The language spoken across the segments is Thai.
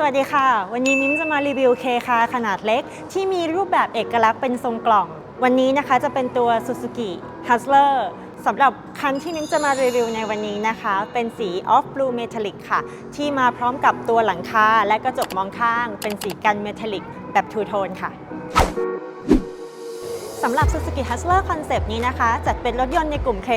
สวัสดีค่ะ วันนี้มิ้มจะมารีวิวเคคาขนาดเล็ก ที่มีรูปแบบเอกลักษณ์เป็นทรงกล่อง วันนี้นะคะจะเป็นตัว Suzuki Hustler สำหรับคันที่มิ้มจะมารีวิวในวันนี้นะคะ เป็นสี Off Blue Metallic ค่ะ ที่มาพร้อมกับตัวหลังคาและกระจกมองข้าง เป็นสีกันเมทัลลิกแบบทูโทนค่ะสำหรับ Suzuki Hustler Concept นี้นะคะ จัดเป็นรถยนต์ในกลุ่ม K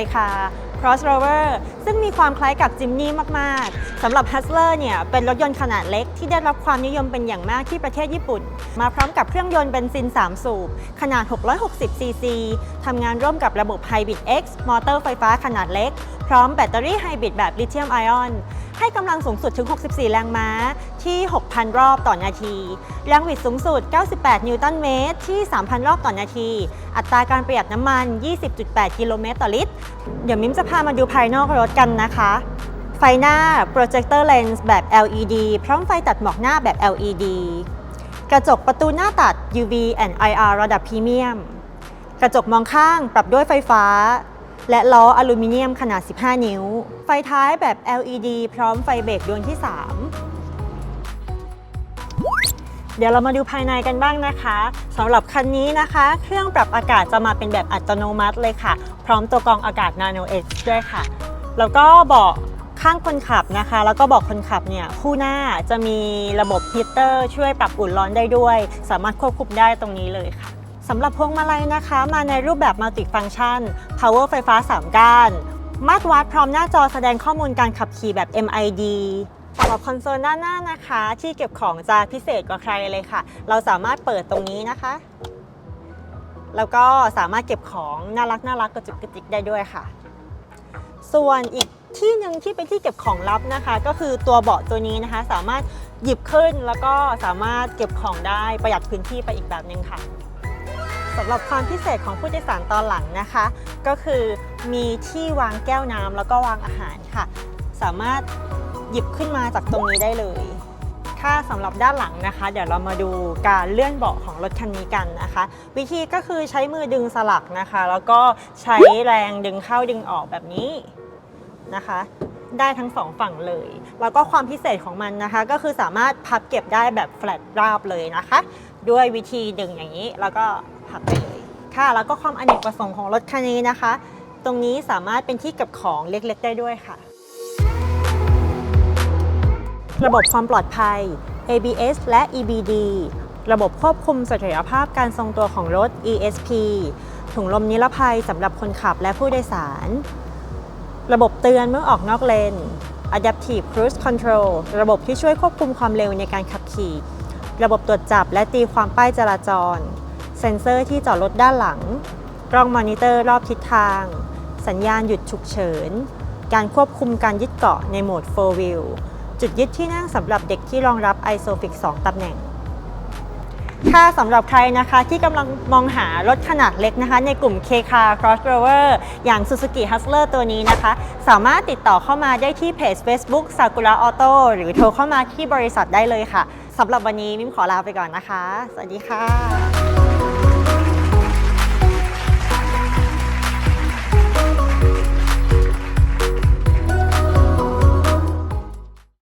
crossover ซึ่งมีความคล้ายกับจิมนี่มากๆสำหรับ Hustler เนี่ยเป็นรถยนต์ขนาดเล็กที่ได้รับความนิยมเป็นอย่างมากที่ประเทศญี่ปุ่น มาพร้อมกับเครื่องยนต์เบนซิน 3 สูบ ขนาด 660 ซีซีทำงานร่วมกับระบบ Hybrid X มอเตอร์ไฟฟ้าขนาดเล็ก พร้อมแบตเตอรี่ไฮบริดแบบลิเธียมไอออน ให้กำลังสูงสุดถึง 64 แรงม้าที่ 6,000 รอบต่อนาที แรงบิดสูงสุด 98 นิวตันเมตรที่ 3,000 รอบต่อนาที อัตราการประหยัดน้ำมัน 20.8 กิโลเมตรต่อลิตร เดี๋ยวมิมจะพามาดูภายนอกรถกันนะคะไฟหน้า Projector Lens แบบ LED พร้อมไฟตัดหมอกหน้าแบบ LED กระจกประตูหน้าตัด UV and IR ระดับพรีเมียม กระจกมองข้างปรับด้วยไฟฟ้า และล้ออลูมิเนียมขนาด 15 นิ้ว ไฟท้ายแบบ LED พร้อมไฟเบรกดวงที่ 3เดี๋ยวเรามาดูภายในกันบ้างนะคะสำหรับคันนี้นะคะ เครื่องปรับอากาศจะมาเป็นแบบอัตโนมัติเลยค่ะ พร้อมตัวกรองอากาศ Nano X ด้วยค่ะ แล้วก็เบาะข้างคนขับนะคะ แล้วก็เบาะคนขับเนี่ยคู่หน้าจะมีระบบฮีตเตอร์ ช่วยปรับอุ่นร้อนได้ด้วย สามารถควบคุมได้ตรงนี้เลยค่ะ สำหรับพวงมาลัยนะคะ มาในรูปแบบมัลติฟัง c t ชัน power ไฟฟ้า 3 ก้าน มาตรวัดพร้อมหน้าจอแสดงข้อมูลการขับขี่แบบ MID สำหรับคอนโซลด้านหน้านะคะ ที่เก็บของจะพิเศษกว่าใครเลยค่ะ เราสามารถเปิดตรงนี้นะคะ แล้วก็สามารถเก็บของน่ารักน่ารักกระจุกกระจิกได้ด้วยค่ะ ส่วนอีกที่หนึ่งที่เป็นที่เก็บของลับนะคะ ก็คือตัวเบาะตัวนี้นะคะ สามารถหยิบขึ้นแล้วก็สามารถเก็บของได้ประหยัดพื้นที่ไปอีกแบบหนึ่งค่ะ สำหรับความพิเศษของผู้โดยสารตอนหลังนะคะ ก็คือมีที่วางแก้วน้ำแล้วก็วางอาหารค่ะ สามารถหยิบขึ้นมาจากตรงนี้ได้เลยถ้าสำหรับด้านหลังนะคะ เดี๋ยวเรามาดูการเลื่อนเบาะของรถคันนี้กันนะคะ วิธีก็คือใช้มือดึงสลักนะคะ แล้วก็ใช้แรงดึงเข้าดึงออกแบบนี้นะคะ ได้ทั้งสองฝั่งเลย แล้วก็ความพิเศษของมันนะคะ ก็คือสามารถพับเก็บได้แบบแฟลตราบเลยนะคะ ด้วยวิธีดึงอย่างนี้ แล้วก็พับไปเลยค่ะ แล้วก็ความอเนกประสงค์ของรถคันนี้นะคะ ตรงนี้สามารถเป็นที่เก็บของเล็กๆ ได้ด้วยค่ะ ระบบความปลอดภัย ABS และ EBD ระบบควบคุมเสถียรภาพการทรงตัวของรถ ESP ถุงลมนิรภัยสำหรับคนขับและผู้โดยสาร ระบบเตือนเมื่อออกนอกเลน Adaptive Cruise Control ระบบที่ช่วยควบคุมความเร็วในการขับขี่ ระบบตรวจจับและตีความป้ายจราจร เซ็นเซอร์ที่จอดรถด้านหลัง กล้องมอนิเตอร์รอบทิศทาง สัญญาณหยุดฉุกเฉิน การควบคุมการยึดเกาะในโหมด 4 Wheel จุดยึดที่นั่งสำหรับเด็กที่รองรับ ISOFIX 2 ตำแหน่ง ค่ะสำหรับใครนะคะที่กำลังมองหารถขนาดเล็กนะคะ ในกลุ่ม K Car Crossover อย่าง Suzuki Hustler ตัวนี้นะคะ สามารถติดต่อเข้ามาได้ที่เพจ Facebook Sakura Auto หรือโทรเข้ามาที่บริษัทได้เลยค่ะสำหรับวันนี้มิมขอลาไปก่อนนะคะ สวัสดีค่ะ